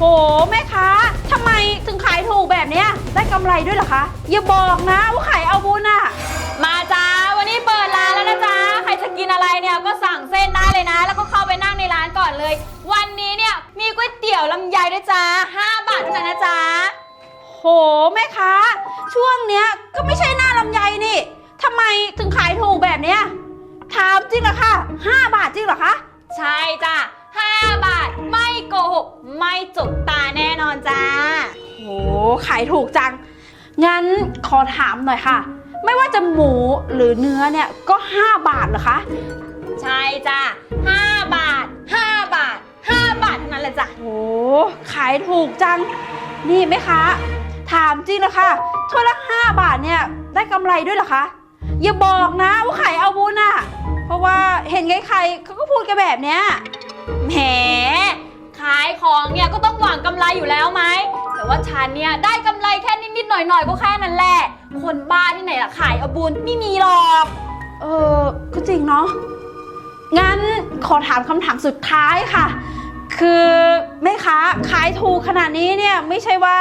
โหแม่ค้าทำไมถึงขายถูกแบบเนี้ยได้กำไรด้วยเหรอคะ อย่าบอกนะว่าขายเอาบุญอะมาจ้าวันนี้เปิดร้านแล้วนะจ๊ะใครจะกินอะไรเนี่ยก็สั่งเส้นได้เลยนะ แล้วก็เข้าไปนั่งในร้านก่อนเลย วันนี้เนี่ยมีก๋วยเตี๋ยวลำไยด้วยจ้า5บาทเท่านั้นนะจ๊ะโหแม่ค้าช่วงเนี้ยก็ไม่ใช่หน้าลำไยนี่ทำไมถึงขายถูกแบบเนี้ยถามจริงเหรอคะ5บาทจริงเหรอคะ ใช่จ้ะ5บาทไม่ โกหก ไม่จุกตาแน่นอนจ้า โห ขายถูกจัง งั้นขอถามหน่อยค่ะ ไม่ว่าจะหมูหรือเนื้อเนี่ยก็ 5 บาทเหรอคะ ใช่จ้ะ5บาท 5 บาท 5 บาทเท่านั้นแหละจ้ะ โห ขายถูกจัง นี่ไหมคะ ถามจริงเหรอคะถ้วยละ 5 บาทเนี่ยได้กำไรด้วยเหรอคะ อย่าบอกนะว่าขายเอาบุญอะเพราะว่าเห็นใครๆเขาก็พูดกันแบบเนี้ย แหมขายของเนี่ยก็ต้องหวังกำไรอยู่แล้วไหม แต่ว่าฉันเนี่ยได้กำไรแค่นิดๆหน่อยๆก็แค่นั้นแหละ คนบ้าที่ไหนล่ะขายเอาบุญไม่มีหรอก เออก็จริงเนาะ งั้นขอถามคำถามสุดท้ายค่ะ คือแม่ค้าขายถูกขนาดนี้เนี่ยไม่ใช่ว่า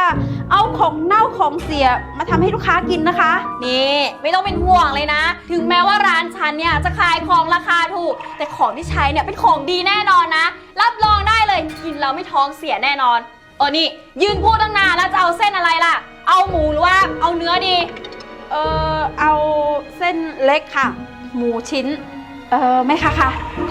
เอาของเน่าของเสียมาทำให้ลูกค้ากินนะคะ นี่ไม่ต้องเป็นห่วงเลยนะ ถึงแม้ว่าร้านฉันเนี่ยจะขายของราคาถูก แต่ของที่ใช้เนี่ยเป็นของดีแน่นอนนะ รับรองได้เลย กินแล้วไม่ท้องเสียแน่นอนเออนี่ยืนพูดตั้งนานแล้วจะเอาเส้นอะไรล่ะ เอาหมูหรือว่าเอาเนื้อดี เออเอาเส้นเล็กค่ะ หมูชิ้น เออแม่ค้าค่ะ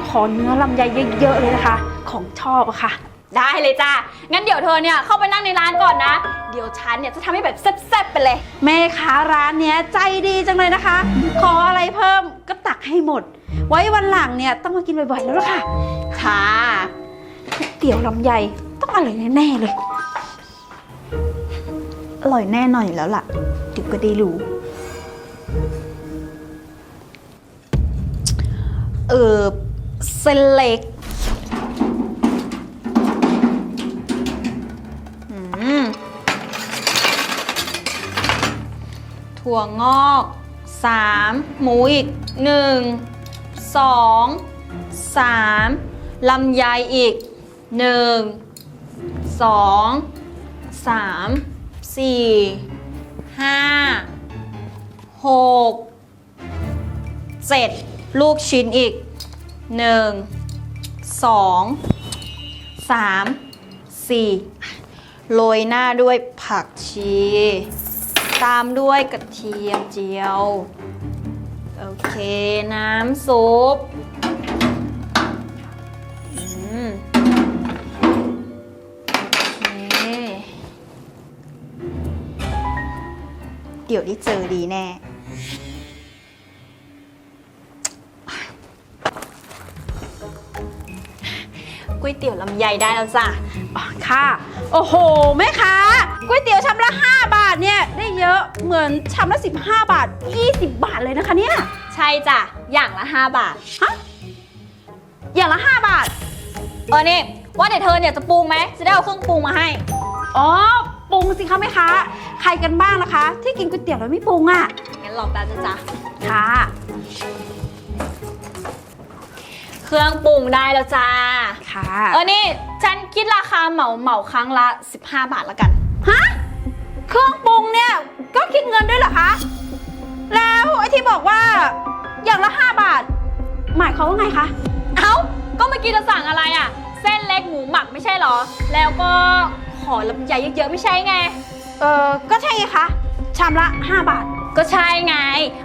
ขอเนื้อลำไยเยอะๆเลยนะคะ ของชอบอะค่ะ ได้เลยจ้างั้นเดี๋ยวเธอเนี่ยเข้าไปนั่งในร้านก่อนนะ เดี๋ยวฉันเนี่ยจะทำให้แบบแซ่บๆไปเลย แม่ค้าร้านเนี้ยใจดีจังเลยนะคะ ขออะไรเพิ่มก็ตักให้หมด ไว้วันหลังเนี่ยต้องมากินบ่อยๆแล้วล่ะค่ะ ค่ะ เตี๋ยวลำไยต้องอร่อยแน่ๆเลย อร่อยแน่นอนอยู่แล้วล่ะเดี๋ยวก็ได้รู้ เออเส้นเล็กอืมถั่วงอกสามหมูอีกหนึ่งสองสามลำไยอีก หนึ่งสองสามสี่ห้าหกเจ็ดลูกชิ้นอีกหนึ่งสองสามสี่โรยหน้าด้วยผักชี ตามด้วยกระเทียมเจียว โอเค น้ำซุป ดี๋ยวได้เจอดีแน่ ก๋วยเตี๋ยวลำไยได้แล้วจ้ะอ๋อค่ะ โอ้โหแม่ค้าก๋วยเตี๋ยวชามละ 5 บาทเนี่ย ได้เยอะเหมือนชามละ 15 บาท 20 บาทเลยนะคะเนี่ย ใช่จ้ะ อย่างละ 5 บาท ฮะ อย่างละ 5 บาท เออนี่ว่าเดี๋ยวเธอเนี่ยจะปรุงไหม จะได้เอาเครื่องปรุงมาให้ อ๋อ ปรุงสิคะแม่ค้าใครกันบ้างนะคะ ที่กินก๋วยเตี๋ยวแล้วไม่ปรุงอะงั้นลองตามจ้ะจ้ะค่ะ เครื่องปรุงได้แล้วจ้า ค่ะเออนี่ฉันคิดราคาเหมาเหมาครั้งละ 15 บาทละกัน ฮะเครื่องปรุงเนี่ยก็คิดเงินด้วยเหรอคะ แล้วไอ้ที่บอกว่าอย่างละ 5 บาท หมายความว่าไงคะเอ้าก็เมื่อกี้จะสั่งอะไรอะ เส้นเล็กหมูหมักไม่ใช่เหรอ แล้วก็ ขอลำไยเยอะๆไม่ใช่ไง เออก็ใช่ไงคะชามละ 5 บาท ก็ใช่ไง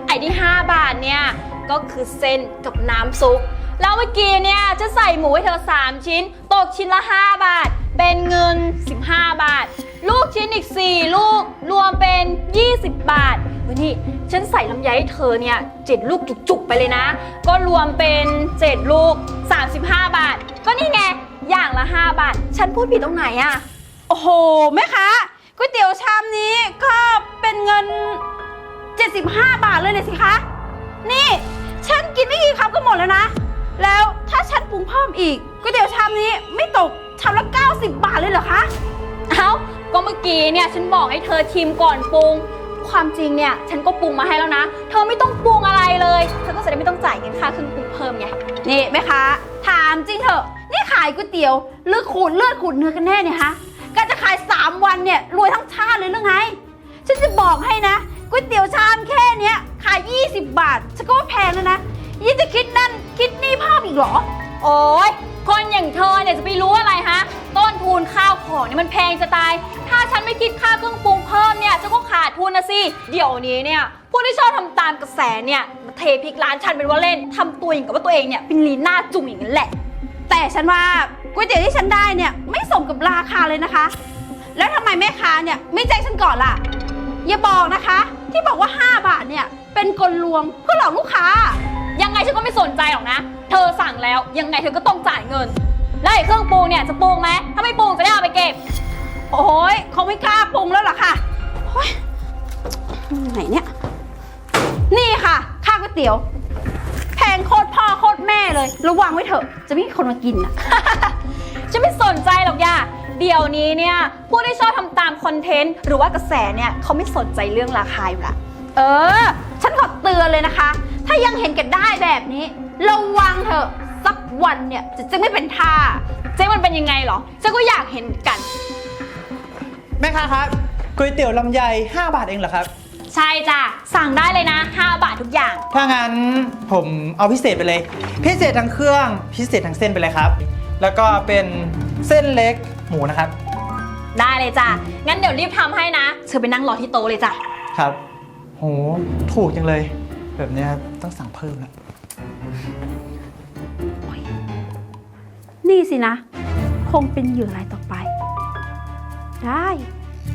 ไอ้ที่ 5 บาทเนี่ย ก็คือเส้นกับน้ำซุป แล้วเมื่อกี้เนี่ยจะใส่หมูให้เธอ 3 ชิ้น ตกชิ้นละ 5 บาท เป็นเงิน 15 บาท ลูกชิ้นอีก 4 ลูก รวมเป็น 20 บาทวันนี้ฉันใส่ลำไยให้เธอเนี่ย7ลูกจุกๆไปเลยนะ ก็รวมเป็น7ลูก 35 บาท ก็นี่ไง อย่างละ 5 บาท ฉันพูดผิดตรงไหนอะ โอ้โหแม่ค้าก๋วยเตี๋ยวชามนี้ก็เป็นเงิน 75 บาทเลยเลยสิคะ นี่ ฉันกินไม่กี่คำก็หมดแล้วนะ แล้วถ้าฉันปรุงเพิ่มอีกก๋วยเตี๋ยวชามนี้ไม่ตกชามละ 90 บาทเลยเหรอคะ เอ้า ก็เมื่อกี้เนี่ยฉันบอกให้เธอชิมก่อนปรุง ความจริงเนี่ยฉันก็ปรุงมาให้แล้วนะ เธอไม่ต้องปรุงอะไรเลย เธอก็จะได้ไม่ต้องจ่ายเงินค่าเครื่องปรุงเพิ่มไง นี่แม่ค้าถามจริงเถอะ นี่ขายก๋วยเตี๋ยวหรือขูดเลือดขูดเนื้อกันแน่เนี่ยฮะ แกจะขาย 3 วันเนี่ยรวยทั้งชาติเลยหรือไง ฉันจะบอกให้นะก๋วยเตี๋ยวชามแค่เนี้ยขาย 20 บาทฉันก็ว่าแพงแล้วนะยิ่งจะคิดนั่นคิดนี่ภาพอีกเหรอ โอ้ยคนอย่างเธอเนี่ยจะไปรู้อะไรฮะ ต้นทุนข้าวของเนี่ยมันแพงจะตาย ถ้าฉันไม่คิดค่าเครื่องปรุงเพิ่มเนี่ยฉันก็ขาดทุนนะสิ เดี๋ยวนี้เนี่ยผู้ที่ชอบทำตามกระแสเนี่ยมาเทพริกร้านฉันเป็นว่าเล่นทำตัวอย่างกับว่าตัวเองเนี่ยเป็นลีน่าจุ่มอย่างนั้นแหละ แต่ฉันว่า ก๋วยเตี๋ยวที่ฉันได้เนี่ยไม่สมกับราคาเลยนะคะ แล้วทำไมแม่ค้าเนี่ยไม่แจ้งฉันก่อนล่ะ อย่าบอกนะคะ ที่บอกว่า 5 บาทเนี่ยเป็นกลลวงเพื่อหลอกลูกค้า ยังไงฉันก็ไม่สนใจหรอกนะ เธอสั่งแล้วยังไงเธอก็ต้องจ่ายเงิน แล้วไอ้เครื่องปรุงเนี่ยจะปรุงไหมถ้าไม่ปรุงจะได้เอาไปเก็บ โอ้ยเขาไม่กล้าปรุงแล้วเหรอคะโอ้ยไหนเนี่ย นี่ค่ะค่าก๋วยเตี๋ยวแพ งโคตรพ่อโคตรแม่เลย ระวังไว้เถอะ จะไม่มีคนมากินนะ ฉันไม่สนใจหรอกย่าเดี๋ยวนี้เนี่ยผู้ที่ชอบทำตามคอนเทนต์หรือว่ากระแสเนี่ยเขาไม่สนใจเรื่องราคาอยู่ละ เออ ฉันขอเตือนเลยนะคะ ถ้ายังเห็นแกันได้แบบนี้ ระวังเถอะสักวันเนี่ยจะจะไม่เป็นท่า เจ๊มันเป็นยังไงหรอฉันก็อยากเห็นเหมือนกัน แม่ค้าครับก๋วยเตี๋ยวลำไย 5 บาทเองเหรอครับ ใช่จ้ะ สั่งได้เลยนะ 5 บาททุกอย่าง ถ้างั้นผมเอาพิเศษไปเลย พิเศษทั้งเครื่อง พิเศษทั้งเส้นไปเลยครับ แล้วก็เป็นเส้นเล็กหมูนะครับ ได้เลยจ้ะ งั้นเดี๋ยวรีบทำให้นะ เธอไปนั่งรอที่โต๊ะเลยจ้ะ ครับ โห ถูกจังเลย แบบเนี้ยต้องสั่งเพิ่มแล้วนี่สินะ คงเป็นเหยื่อรายต่อไป ได้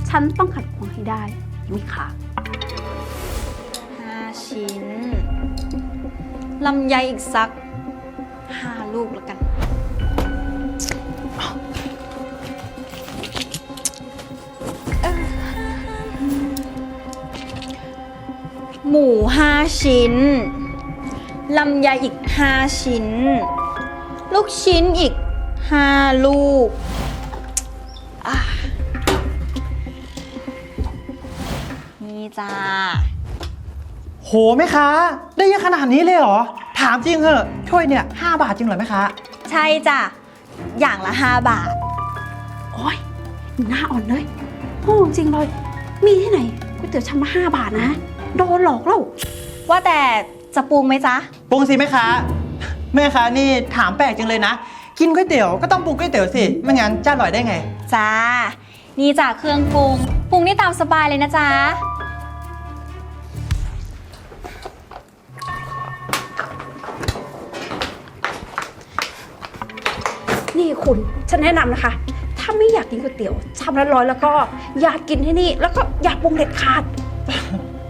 ฉันต้องขัดขวางให้ได้ยังไม่ขาด5 ชิ้นลำไยอีกสัก5ลูกแล้วกัน หมู5ชิ้น ลำไยอีก5ชิ้น ลูกชิ้นอีก5ลูก นี่จ้า โหแม่ค้าได้เยอะขนาดนี้เลยเหรอ ถามจริงเหอะถ้วยเนี่ย5บาทจริงเหรอแม่ค้าใช่จ้ะ อย่างละ 5 บาท โอ้ยหน้าอ่อนเลยโง่จริงเลย มีที่ไหนก๋วยเตี๋ยวชามละห้าบาทนะ โดนหลอกแล้ว ว่าแต่จะปรุงไหมจ๊ะ ปรุงสิแม่ค้าแม่ค้านี่ถามแปลกจังเลยนะ กินก๋วยเตี๋ยวก็ต้องปรุงก๋วยเตี๋ยวสิไม่งั้นจะอร่อยได้ไง จ้า นี่จ้ะเครื่องปรุง ปรุงได้ตามสบายเลยนะจ๊ะ นี่คุณฉันแนะนำนะคะ ถ้าไม่อยากกินก๋วยเตี๋ยวชามละร้อยแล้วก็อยากกินที่นี่ แล้วก็อยากปรุงเด็ดขาด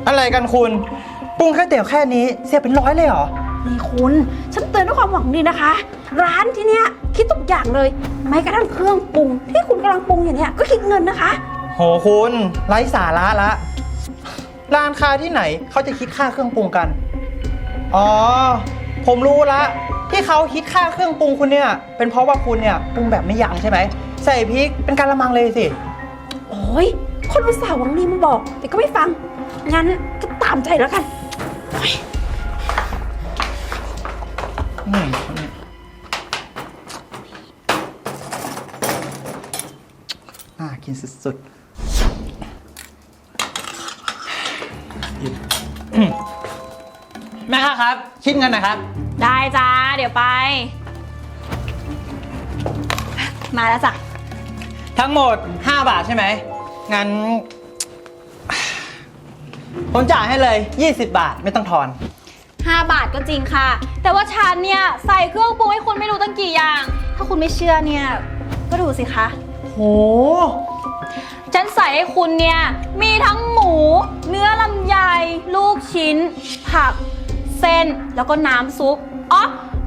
อะไรกันคุณ ปรุงแค่เตี๋ยวแค่นี้เสียเป็นร้อยเลยเหรอ นี่คุณ ฉันเตือนด้วยความหวังดีนะคะ ร้านที่เนี้ยคิดทุกอย่างเลยแม้กระทั่งเครื่องปรุง ที่คุณกำลังปรุงอยู่เนี่ยก็คิดเงินนะคะ โหคุณไร้สาระละร้านค้าที่ไหนเขาจะคิดค่าเครื่องปรุงกัน อ๋อ ผมรู้ละ ที่เขาคิดค่าเครื่องปรุงคุณเนี่ย เป็นเพราะว่าคุณเนี่ยปรุงแบบไม่ยั้งใช่ไหม ใส่พริกเป็นการละมังเลยสิ โอ้ย คนอุตส่าห์หวังดีมาบอก แต่ก็ไม่ฟัง งั้นก็ตามใจแล้วกันอืมน่ากินสุดๆอิ่มอืมแม่ค้าครับ คิดเงินหนะครับ ได้จ้า เดี๋ยวไป มาแล้วจ้ะ ทั้งหมด 5 บาทใช่ไหม งั้น ผมจ่ายให้เลย 20 บาทไม่ต้องทอน 5 บาทก็จริงค่ะ แต่ว่าฉันเนี่ยใส่เครื่องปรุงให้คุณไม่รู้ตั้งกี่อย่าง ถ้าคุณไม่เชื่อเนี่ย ก็ดูสิคะ โห ฉันใส่ให้คุณเนี่ย มีทั้งหมู เนื้อลำไย ลูกชิ้น ผักเส้น แล้วก็น้ำซุปอ๋อ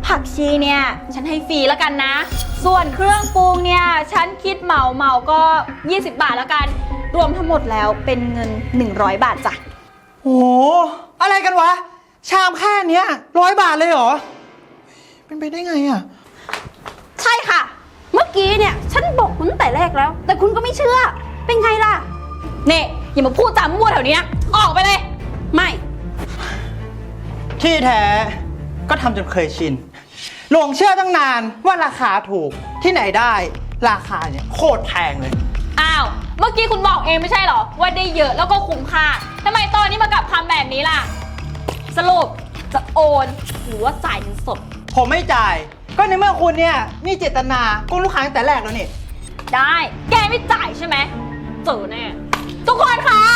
ผักชีเนี่ย ฉันให้ฟรีแล้วกันนะ ส่วนเครื่องปรุงเนี่ย ฉันคิดเหมาเหมาก็ 20 บาทแล้วกัน รวมทั้งหมดแล้วเป็นเงิน 100 บาทจ้ะโหอะไรกันวะ ชามแค่เนี้ยร้อยบาทเลยเหรอ เป็นไปได้ไงอะ ใช่ค่ะ เมื่อกี้เนี่ย ฉันบอกคุณตั้งแต่แรกแล้ว แต่คุณก็ไม่เชื่อ เป็นไงล่ะ เน่อย่ามาพูดจามั่วแถวเนี้ยออกไปเลย ไม่ ที่แท้ก็ทำจนเคยชิน หลงเชื่อตั้งนานว่าราคาถูกที่ไหนได้ ราคาเนี่ยโคตรแพงเลย อ้าว เมื่อเมื่อกี้คุณบอกเองไม่ใช่เหรอ ว่าได้เยอะแล้วก็คุ้มค่าทำไมตอนนี้มากลับทำแบบนี้ล่ะ สรุปจะโอน หรือว่าจ่ายเงินสด ผมไม่จ่าย ก็ในเมื่อคุณเนี่ยมีเจตนาโกงลูกค้าตั้งแต่แรกแล้วนี่ ได้ แกไม่จ่ายใช่ไหมเจอแน่ ทุกคนคะ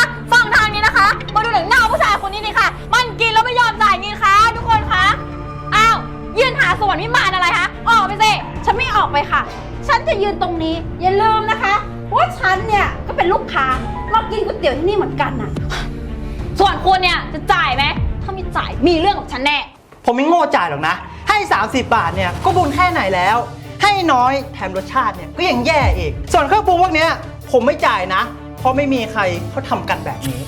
ออกไปค่ะ ฉันจะยืนตรงนี้ อย่าลืมนะคะว่าฉันเนี่ยก็เป็นลูกค้ามากินก๋วยเตี๋ยวที่นี่เหมือนกันน่ะ ส่วนคุณเนี่ยจะจ่ายไหมถ้าไม่จ่ายมีเรื่องกับฉันแน่ ผมไม่โง่จ่ายหรอกนะ ให้ 30 บาทเนี่ยก็บุญแค่ไหนแล้ว ให้น้อยแถมรสชาติเนี่ยก็ยังแย่อีก ส่วนเครื่องปรุงพวกเนี้ยผมไม่จ่ายนะ เพราะไม่มีใครเขาทำกันแบบนี้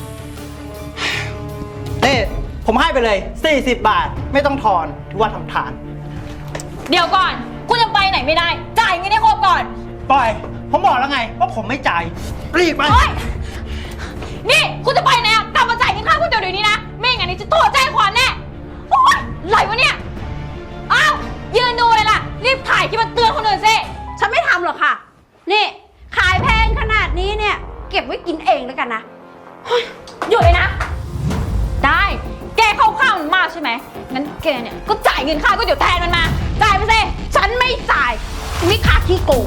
นี่ผมให้ไปเลย 40 บาทไม่ต้องทอนถือว่าทำทาน เดี๋ยวก่อนคุณยัง ไปไหนไม่ได้ จ่ายเงินให้ครบก่อน ปล่อย ผมบอกแล้วไงว่าผมไม่จ่าย รีบไป โอ๊ย นี่คุณจะไปไหนอะกลับมาจ่ายเงินค่าก๋วยเตี๋ยวเดี๋ยวนี้นะ ไม่งั้นนี่จะโทรแจ้งความแน่ โอ๊ยอะไรวะเนี่ย อ้าว ยืนดูเลยล่ะ รีบถ่ายคลิปมาเตือนคนอื่นสิฉันไม่ทำหรอกค่ะ นี่ ขายแพงขนาดนี้เนี่ย เก็บไว้กินเองแล้วกันนะหยุดเลยนะ ได้ แกเข้าข้างมันมากใช่ไหมงั้นแกเนี่ย ก็จ่ายเงินค่าก๋วยเตี๋ยวแทนมันมา ที่โกง